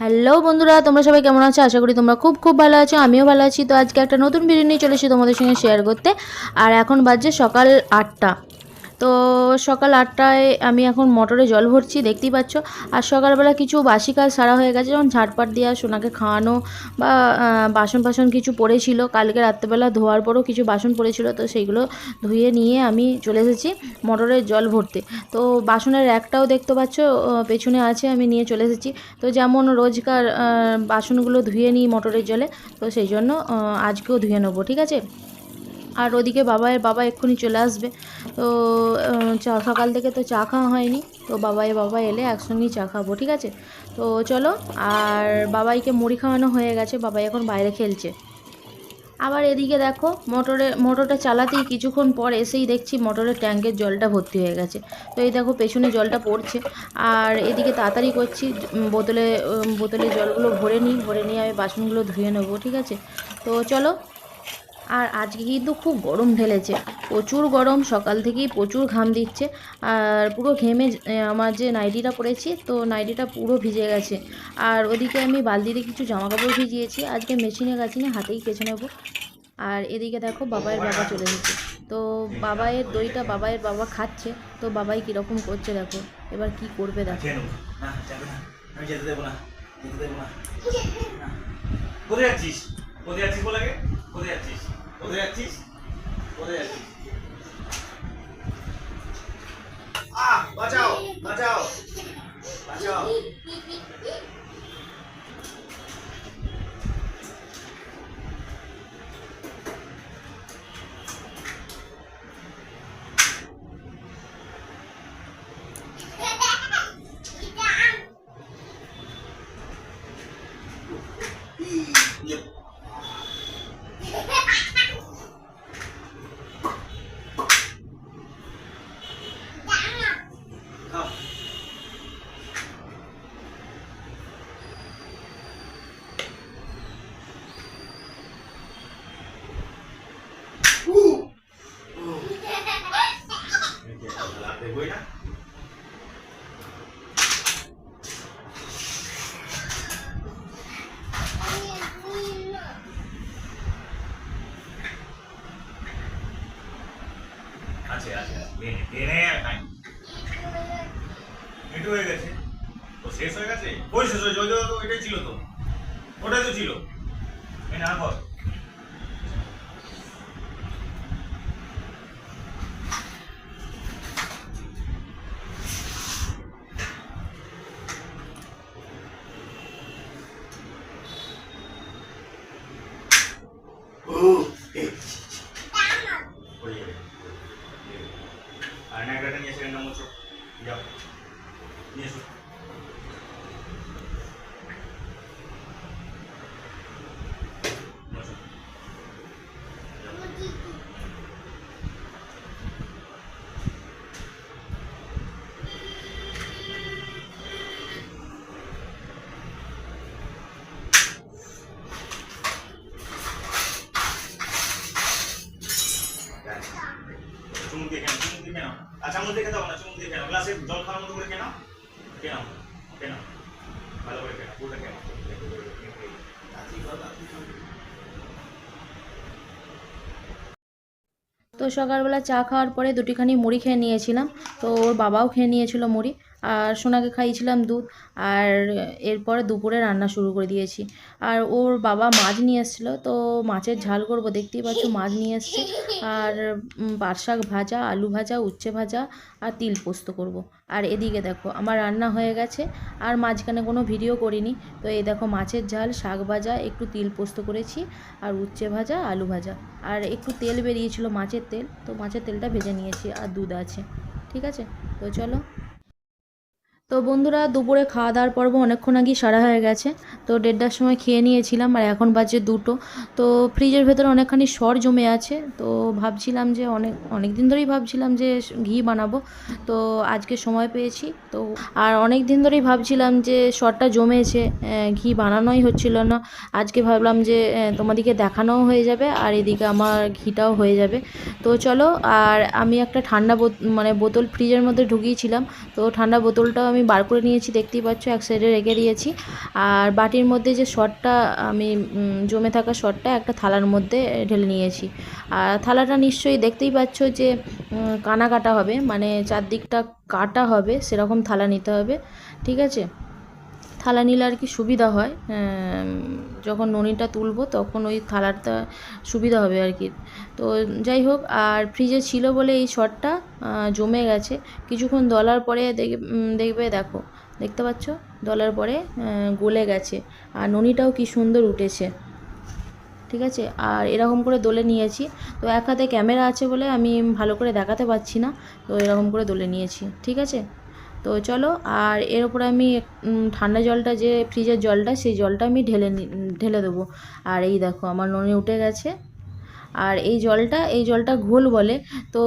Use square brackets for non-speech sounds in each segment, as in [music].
Hello বন্ধুরা, তোমরা সবাই কেমন আছো? আশা করি তোমরা খুব খুব ভালো আছো, আমিও ভালো আছি। তো আজকে একটা নতুন ভিডিও নিয়ে চলেছি তোমাদের সঙ্গে শেয়ার করতে। আর এখন বাজছে সকাল আটটা। তো সকাল আটটায় আমি এখন মোটরে জল ভরছি, দেখতেই পাচ্ছ। আর সকালবেলা কিছু বাসি কাজ সারা হয়ে গেছে, যেমন ঝাড়পাট দেওয়া, সোনাকে খাওয়ানো বা বাসন ফাসন কিছু পড়েছিল। কালকে রাত্রেবেলা ধোয়ার পরও কিছু বাসন পড়েছিল, তো সেইগুলো ধুয়ে নিয়ে আমি চলে এসেছি মোটরে জল ভরতে। তো বাসনের একটাও দেখতে পাচ্ছ পেছনে আছে, আমি নিয়ে চলে এসেছি। তো যেমন রোজকার বাসনগুলো ধুয়ে নিই মোটরের জলে, তো সেই জন্য আজকেও ধুয়ে নেব, ঠিক আছে? আর ওদিকে বাবায়ের বাবা এক্ষুনি চলে আসবে। তো চা, সকাল থেকে তো চা খাওয়া হয়নি। তো বাবাই বাবা এলে একসঙ্গেই চা খাব, ঠিক আছে? তো চলো, আর বাবাইকে মুড়ি খাওয়ানো হয়ে গেছে, বাবাই এখন বাইরে খেলছে। আবার এদিকে দেখো, মোটরে, মোটরটা চালাতেই কিছুক্ষণ পর এসেই দেখছি মোটরের ট্যাঙ্কের জলটা ভর্তি হয়ে গেছে। তো এই দেখো পেছনে জলটা পড়ছে, আর এদিকে তাড়াতাড়ি করছি বোতলে বোতলে জলগুলো ভরে নিই, ভরে নিয়ে আমি বাসনগুলো ধুয়ে নেব, ঠিক আছে? তো চলো আর আজকে কিন্তু খুব গরম ঢেলেছে। প্রচুর গরম, সকাল থেকেই প্রচুর ঘাম দিচ্ছে। আর পুরো ঘেমে আমার যে নাইটিটা পরেছি, তো নাইটিটা পুরো ভিজে গেছে। আর ওদিকে আমি বালতিতে কিছু জামা কাপড় ভিজিয়েছি। আজকে মেশিনে গেছি না হাতেই কেচে নেব। আর এদিকে দেখো বাবাইয়ের বাবা চলে এসেছে। তো বাবাইয়ের দইটা বাবাইয়ের বাবা খাচ্ছে। তো বাবাই কীরকম করছে দেখো, এবার কি করবে দেখো। কোথায় যাচ্ছিস? কোথায় যাচ্ছিস বলে কোথায় যাচ্ছিস? কোথায় যাচ্ছিস কোথায় যাচ্ছিস আহ বাঁচাও বাঁচাও বাঁচাও। খাও [laughs] দেখবই না আছে আছে টেনে টেনে আর খাই একটু হয়ে গেছে শেষ হয়ে গেছে? ওই শেষ হয়েছে ওই ওইটাই ছিল তো। ওটাই তো ছিল। এই না কর আর নাগরাটা নিয়ে সেখানে নামো চো যাও নিয়ে এসো। চুমুক দিয়ে চুমুক দিয়ে দিয়ে খেতে হবে না, চুমুক দিয়ে গ্লাসে জল খাওয়ার মতো করে। ভালো করে পুরোটা তো সকালবেলা চা খাওয়ার পরে দুটিখানি মুড়ি খেয়ে নিয়েছিলাম। তো ওর বাবাও খেয়ে নিয়েছিল মুড়ি। আর সোনাকে খাইয়েছিলাম দুধ, আর এরপরে দুপুরে রান্না শুরু করে দিয়েছি। আর ওর বাবা মাছ নিয়ে এসেছিল, তো মাছের ঝাল করব, দেখতেই পাচ্ছ মাছ নিয়ে এসছে। আর পাট শাক ভাজা, আলু ভাজা, উচ্ছে ভাজা আর তিল পোস্ত করব। আর এদিকে দেখো, আমার রান্না হয়ে গেছে, আর মাঝখানে কোনো ভিডিও করিনি। তো এই দেখো মাছের ঝাল, শাক ভাজা, একটু তিল পোস্ত করেছি, আর উচ্ছে ভাজা, আলু ভাজা। আর একটু তেল বেরিয়েছিল মাছের তেল, তো মাছের তেলটা ভেজে নিয়েছি, আর দুধ আছে। ঠিক আছে? তো চলো। তো বন্ধুরা, দুপুরে খাওয়া দাওয়ার পর্ব অনেকক্ষণ আগেই সারা হয়ে গেছে। তো দেড়টার সময় খেয়ে নিয়েছিলাম, আর এখন বাজে দুটো। তো ফ্রিজের ভেতরে অনেকখানি সর জমে আছে। তো ভাবছিলাম যে অনেক অনেক দিন ধরেই ভাবছিলাম যে ঘি বানাবো। তো আজকে সময় পেয়েছি। তো আর অনেক দিন ধরেই ভাবছিলাম যে সরটা জমেছে ঘি বানানোই হচ্ছিল না। আজকে ভাবলাম যে তোমাদেরকে দেখানোও হয়ে যাবে, আর এদিকে আমার ঘিটাও হয়ে যাবে। তো চলো, আর আমি একটা ঠান্ডা মানে বোতল ফ্রিজের মধ্যে ঢুকিয়েছিলাম। তো ঠান্ডা বোতলটাও আমি বার করে নিয়েছি, দেখতেই পাচ্ছ, এক সাইডে রেখে দিয়েছি। আর বাটির মধ্যে যে শটটা আমি জমে থাকা শটটা একটা থালার মধ্যে ঢেলে নিয়েছি। আর থালাটা নিশ্চয়ই দেখতেই পাচ্ছ যে কানা কাটা হবে মানে চারদিকটা কাটা হবে, সেরকম থালা নিতে হবে, ঠিক আছে? থালা নিলে আর কি সুবিধা হয়। যখন ননিটা তুলবো তখন ওই থালাটা সুবিধা হবে আর কি। তো যাই হোক, আর ফ্রিজে ছিল বলে এই শটটা জমে গেছে। কিছুক্ষণ দলার পরে দেখ- দেখবে, দেখো, দেখতে পাচ্ছ? দলার পরে গলে গেছে। আর ননিটাও কি সুন্দর উঠেছে। ঠিক আছে? আর এরকম করে দোলে নিয়েছি। তো এক হাতে ক্যামেরা আছে বলে আমি ভালো করে দেখাতে পাচ্ছি না। তো এরকম করে দোলে নিয়েছি। ঠিক আছে? তো চলো, আর এর উপরে আমি ঠান্ডা জলটা যে ফ্রিজের জলটা, সেই জলটা আমি ঢেলে ঢেলে দেবো। আর এই দেখো, আমার ননি উঠে গেছে। আর এই জলটা এই জলটা ঘোল বলে। তো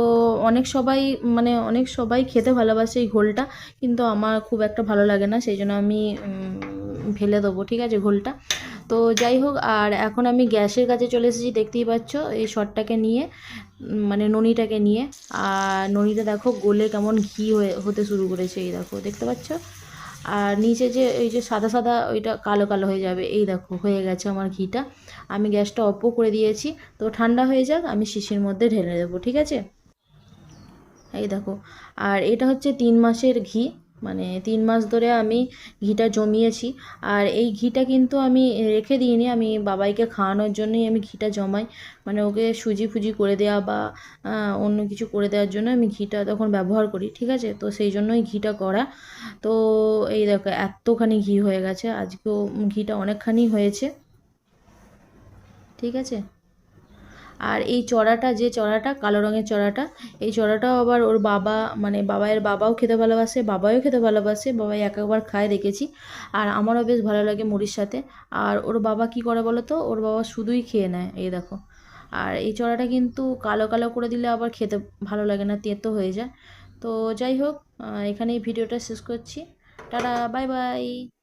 অনেক সবাই মানে অনেক সবাই খেতে ভালোবাসে এই ঘোলটা, কিন্তু আমার খুব একটা ভালো লাগে না। সেই জন্য আমি ফেলে দেবো, ঠিক আছে, ঘোলটা? তো যাই হোক, আর এখন আমি গ্যাসের কাছে চলে এসেছি, দেখতেই পাচ্ছ এই শটটাকে নিয়ে মানে ননিটাকে নিয়ে। আর ননিটা দেখো গোলে কেমন ঘি হয়ে, হতে শুরু করেছে, এই দেখো, দেখতে পাচ্ছ? আর নিচে যে এই যে সাদা সাদা ওইটা কালো কালো হয়ে যাবে, এই দেখো, হয়ে গেছে আমার ঘিটা। আমি গ্যাসটা অফও করে দিয়েছি, তো ঠান্ডা হয়ে যাক, আমি শিশির মধ্যে ঢেলে দেবো, ঠিক আছে? এই দেখো, আর এটা হচ্ছে তিন মাসের ঘি মানে তিন মাস ধরে আমি ঘিটা জমিয়েছি। আর এই ঘিটা কিন্তু আমি রেখে দিইনি, আমি বাবাইকে খাওয়ানোর জন্যই আমি ঘিটা জমাই। মানে ওকে সুজি ফুজি করে দেওয়া বা অন্য কিছু করে দেওয়ার জন্য আমি ঘিটা তখন ব্যবহার করি, ঠিক আছে? তো সেই জন্যই ঘিটা করা। তো এই দেখো, এতখানি ঘি হয়ে গেছে, আজকেও ঘিটা অনেকখানি হয়েছে, ঠিক আছে? আর এই চড়াটা যে চড়াটা, কালো রঙের চড়াটা, এই চড়াটাও আবার ওর বাবা মানে বাবায়ের বাবাও খেতে ভালোবাসে বাবাও খেতে ভালোবাসে, বাবাই এক একবার খায় দেখেছি। আর আমারও বেশ ভালো লাগে মুড়ির সাথে। আর ওর বাবা কি করে বলো তো? ওর বাবা শুধুই খেয়ে নেয়, এই দেখো। আর এই চড়াটা কিন্তু কালো কালো করে দিলে আবার খেতে ভালো লাগে না, তেতো হয়ে যায়। তো যাই হোক এখানেই ভিডিওটা শেষ করছি। Tata, bye bye.